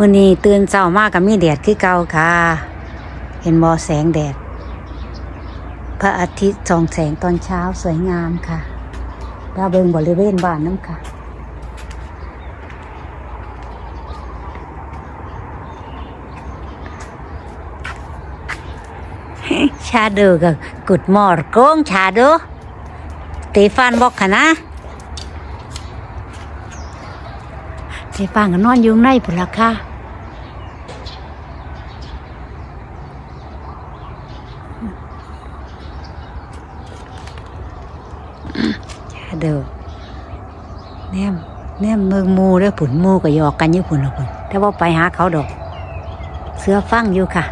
มื้อนี้ตื่นเช้ามากกับมีแดดคือเก่าค่ะ เห็นบ่แสงแดด พระอาทิตย์ส่องแสงตอนเช้าสวยงามค่ะดาวเบิงบริเวณบ้านน้ำค่ะชาดอกับกุดมอร์กงชาดอสเตฟานบอกค่ะนะสเตฟานก็นอนอยู่ในพุ่นละค่ะ เด้อแนมแนมเมืองมูเด้อผุนมูก็ยอกกันอยู่ผุนละผุนแต่ว่าไปหาเขาดอก เสือฟังอยู่ค่ะ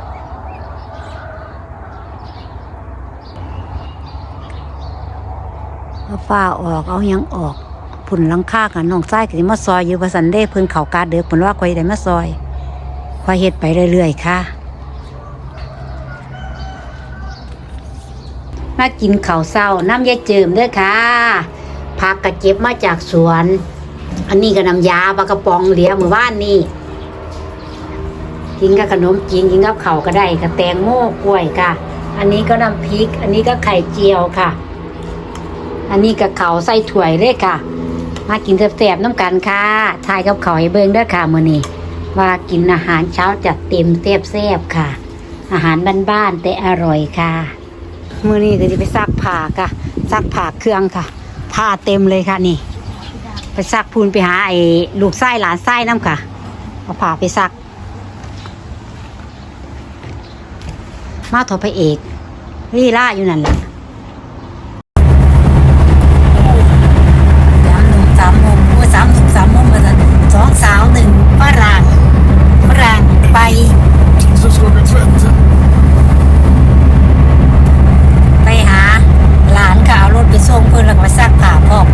เอาฟ้าออกเอายังออกผุนลังคากันน้องไส้ก็สิมาซอยอยู่ประสันเด้เพิ่นเขากาเดือกเพิ่นว่าคอยได้มาซอยคอยเฮ็ดไปเรื่อยๆค่ะมากินข้าวเศร้าน้ำยาเจิมเด้อค่ะ ผักกระเจ็บมาจากสวน อันนี้ก็น้ำยาปลากระป๋องเหลียมือบ้านนี่กินกับขนมจีนกินกับข้าวก็ได้กับแตงโมกล้วยค่ะ อันนี้ก็น้ำพริก อันนี้ก็ไข่เจียวค่ะ อันนี้กับเขาวใส่ถ้วยเลยค่ะ มากินแซ่บๆน้ำกันค่ะทายกับเขาให้เบิ่งด้อค่ะมื้อนี้ว่ากินอาหารเช้าจัดเต็มแซ่บๆค่ะ อาหารบ้านๆแต่อร่อยค่ะ มื้อนี้ก็จะไปซักผ้าค่ะซักผ้าเครื่องค่ะ ผ้าเต็มเลยค่ะนี่ ไปซักพูนไปหาไอ้ลูกไส้หลานไส้น้ำค่ะเอาผ้าไปซัก มาถอพระเอกลีล่าอยู่นั่นแหละ สามหนุ่มสามมุมโอ้ยสามหนุ่มสามมุมมาสันสองสาวหนึ่งฝรั่งฝรั่งไป ไปหา หลานก็เอารถไปส่งเพื่อนแล้วก็ไปซักผ้าพร้อม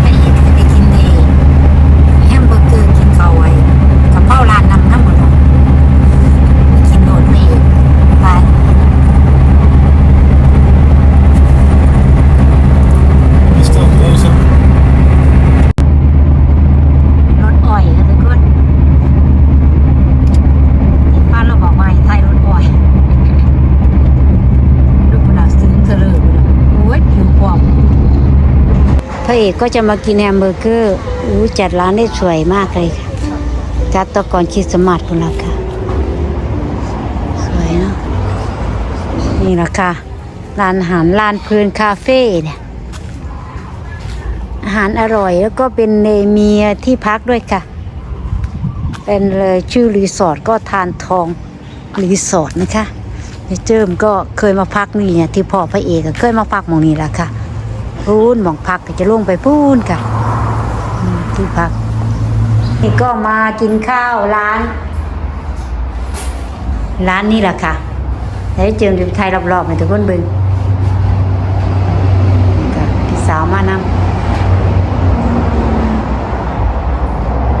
ไปอีกจะไปกินเองแฮมเบอร์เกอร์กินข้าวไว้กับข้าวร้านนำน้ำหมดเลยไปกินโดดไปอีกไป Is dat deze? รถอ้อยค่ะทุกคนที่บ้านเราบอกมาให้ไทยรถอ้อยลูกกระดาษซึ้งเสลือเลยโอ้ยผิวปลอมพ ระเอกก็จะมากินแฮมเบอร์เกอร์อู้จัดร้านได้สวยมากเลยค่ะจัดตะก่อนคิดสต์มาสคุณล่ะค่ะสวยเนาะนี่ละค่ะร้านอาหารร้านเพลินคาเฟ่เนี่ยอาหารอร่อยแล้วก็เป็นเนเมียที่พักด้วยค่ะ เป็นเลยชื่อรีสอร์ทก็ทานทองรีสอร์ทนะคะยายเจิมก็เคยมาพักนี่เนี่ยที่พ่อพระเอกเคยมาพักมองนี้แหละค่ะ พูนหมองพักก็จะลงไปพูนค่ะที่พัก นี่ก็มากินข้าวร้าน ร้านนี้แหละค่ะแล้วเจิมจะไปไทยรอบๆให้ทุกคนเบิ่งนี่ค่ะพี่สาวมานำ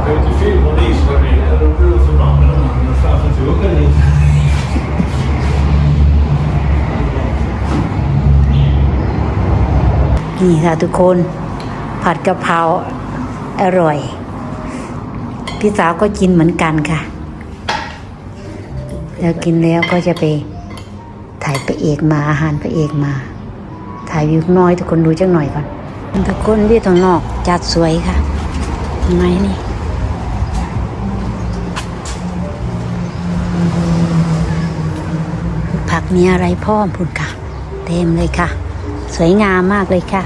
Weet je veel van deze wanneer? En dan wil ze man, dan staat นี่ค่ะทุกคนผัดกะเพราอร่อย พี่สาวก็กินเหมือนกันค่ะ แล้วกินแล้วก็จะไปถ่ายพระเอกมาอาหารพระเอกมา ถ่ายวิวน้อย ทุกคนดูจังหน่อยก่อนทุกคนวิวทางนอกจัดสวยค่ะไหมนี่ผักมีอะไรพร้อพุ่นค่ะ เต็มเลยค่ะ สวยงามมากเลยค่ะ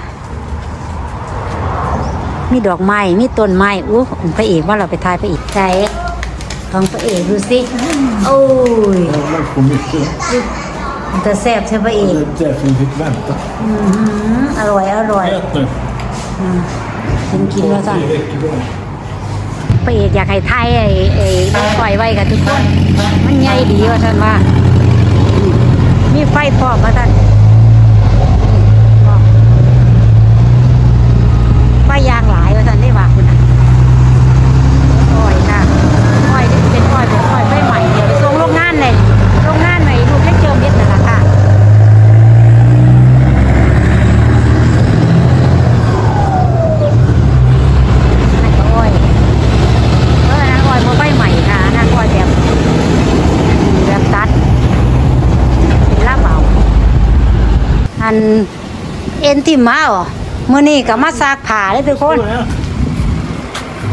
มีดอกไม้ มีต้นไม้อู้พระเอกว่าเราไปทายพระเอกใจของพระเอกดูสิ โอ้ย Ja, dat komt niet. มันจะแซ่บใช่พระเอก Dat blijft niet vänta. อื้อหืออร่อยอร่อย Ät nu. อืมกินกินแล้วจ้ะ Det räcker bra. พระเอกอยากให้ไทยไอ้ไอ้ปล่อยไว้กับทุกคน มันใหญ่ดีว่าท่านว่า มีไฟพร้อมว่าท่านไฟยางหลายว่าท่านได้ว่าคุณน่ะอ้อยค่ะอ้อยนี่เป็นอ้อยเป็นอ้อยไฟใหม่เนี่ยไปส่งโรงงานเลยโรงงานไหนลูกให้เจิมเม็ดนั่นแหละค่ะนั่นก็ นเอ็นติมาอ๋อมื้อนี้ก็มาซักผ้าเลยทุกคน Står här.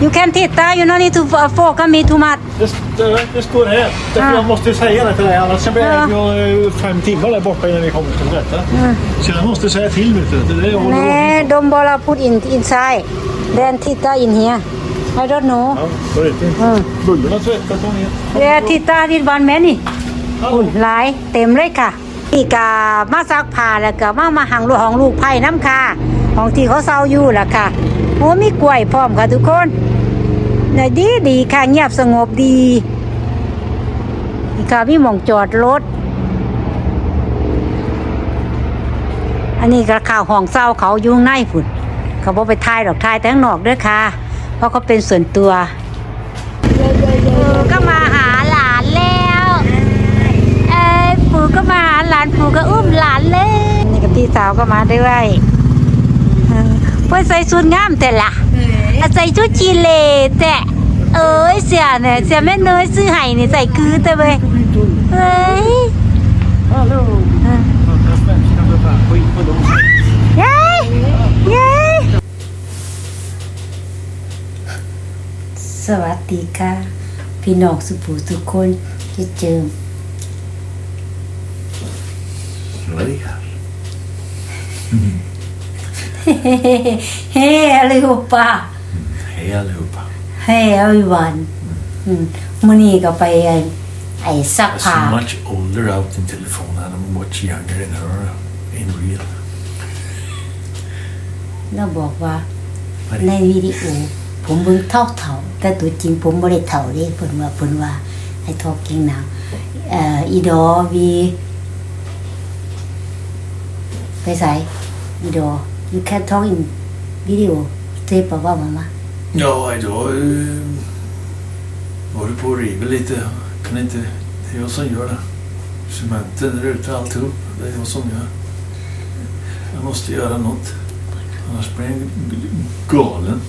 you can titta you no need to focus me too much Det, det, det står här. Därför Ja. jag måste säga det till dig, annars blir Ja. jag eh, fem timmar där borta innan vi kommer till detta. Mm. Så jag måste säga till vet du. Det är det jag håller แน่ ordning på. ดมบอลาพูด in inside then titta in here I don't know Ja, så vet du. Mm. Bullarna tvättat de ner. เรียทิตาทิดวั นแม่นี่อุ่นหลายเต็มเลยค่ะนี่กามาซักผ้าแล้วก็มามาหังลูกของลูกไผ่น้ำค่ะของที่เขาเศร้าอยู่ล่ะค่ะโอ้มีกล้วยพร้อมค่ะทุกคนนดีดีค่ะเงียบสงบดีนี่ค่ะมีหมองจอดรถ อันนี้ก็ข่าวห้องเศร้าเขาอยุ่งในฝุ่นเขาบอกไปทายดอกทายแต่ข้งนอกด้วยค่ะ เพราะเขาเป็นส่วนตัว ปู่ก็มาหาหลานแล้ว เอ้ยปู่ก็มาหาหลานปู่ก็อุ้มหลานเลย นี่ กับพี่สาวก็มาด้วยเออเพื่อใส่ชุดงามแต่ละอะใส่ชุดจีเลแต่เอ้ยเสียเนี่ยเสียแม่เนยซื้อให้นี่ใส่คือแต่เว้ยเฮ้ย Hallå! เออ Jag svenskar för fan. Skit på dem. เย้เย้สวัสดีค่ะ พี่น้องสุภูทุกคนที่เจอ Sverige. Hej allihopa! Hej allihopa. Hej everyone! อืมมื่อนี้ก็ไปไอ้ไอ้ซัก I ผ้า see much older out in telefon than I'm much younger in her in real. แล้วบอกว่าในวิดีโอ ผมเบิ่งเท่าเท่าๆแต่ตัวจริงผมบ่ได้เท่าเด้เพิ่นว่าเพิ่นว่าไอ้ทอเก่งนาวเอ่ออีดอวี ไปใส่อีดอ you can talk in video เทปบอกว่ามามา Ja, idag eh, var det på och river lite. Kan inte, det är jag som gör det. Cementen, rutor, alltihop. Det är jag som gör. Jag måste göra något. Annars blir jag galen.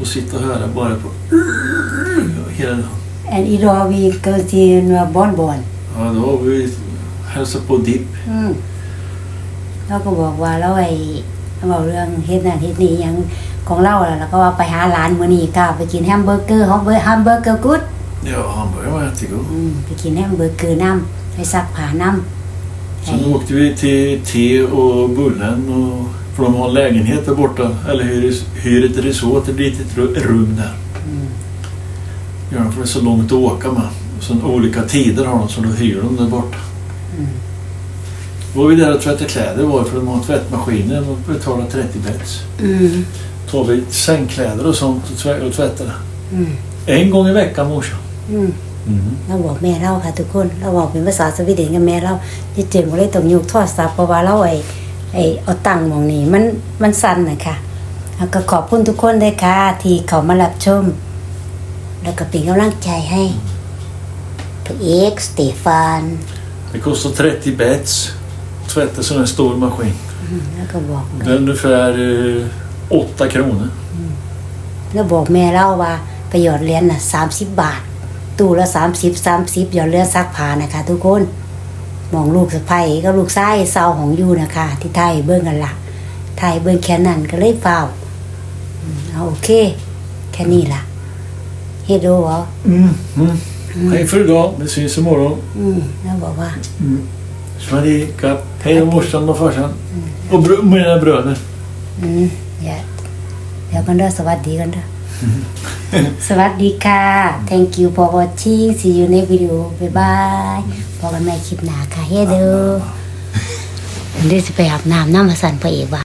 Och sitta och höra bara på hela dagen. แอนอีดอวีเกิดที่นัวบอนบอน Ja, då har vi hälsat på Dipp. อืม เราก็บอกว่าเราไอ้บอกเรื่องเฮ็ดนั่นเฮ็ดนี่หยังของเราแล้วแล้วก็ว่าไปหาร้านมื้อนี้ก็ไปกินแฮมเบอร์เกอร์ฮอมเบอร์ฮัมเบอร์เกอร์กู๊ด Ja, hamburgaren var jättegod. อืมไปกินแฮมเบอร์เกอร์น้ำไปซักผ้าน้ำ Sen åkte vi till Te och Bullen och, för de har en lägenhet där borta. Eller hyr, hyr ett resort, ett litet ru- rum där. Gör de för det är så långt att åka med. Och sen olika tider har de så då hyr de där borta. Då var vi där och tvättade kläder var det, för de har tvättmaskiner och betalar 30 bets. อืม Tar vi sängkläder och sånt och, tvä- och tvättar det. อืม En gång i veckan morsan. อืม Mm. เราบอกแม่เราค่ะทุกคนเราบอกเป็นภาษาสวีเดนกับแม่เราที่เจนบ่เลยต้องยกโทรศัพท์เพราะว่าเราไอ้ไอ้เอาตังค์หมองนี้มันมันสั่นนะคะแล้วก็ขอบคุณทุกคนด้วยค่ะที่เขามารับชม แล้วก็เป็นกำลังใจให้พระเอกสเตฟาน Det kostar 30 bets. Tvätta sån här stor maskin. แล้วก็บอก Det är ungefär eh, 8 kronor. แล้วบอกแม่เล่าว่าไปหยอดเหรียญน่ะสามสิบบาท ตู้ละสามสิบสามสิบหยอดเหรียญซักผ้านะคะ ทุกคนมองลูกสะใภ้ก็ลูกชายเศร้าของอยู่นะคะ ที่ไทยเบิ้งกันละไทยเบิ้งแค่นั้นก็เลยเฝ้าอืมเอาโอเค แค่นี้ล่ะเฮ็ดดูเหรอ Mm. Mm. Hej för idag. Vi syns imorgon. อืมแล้วบอกว่า Smarika. Hej då morsan och farsan. Och br- mina bröder. อืมอย่าเดี๋ยวกันเด้อสวัสดีกันเด้อสวัสดีค่ะ thank you for watching see you next video bye bye พบกันใหม่คลิปหน้าค่ะเฮ้เด้อเดี๋ยวสิไปอาบน้ำน้ำมาสั่นพระเอกว่ะ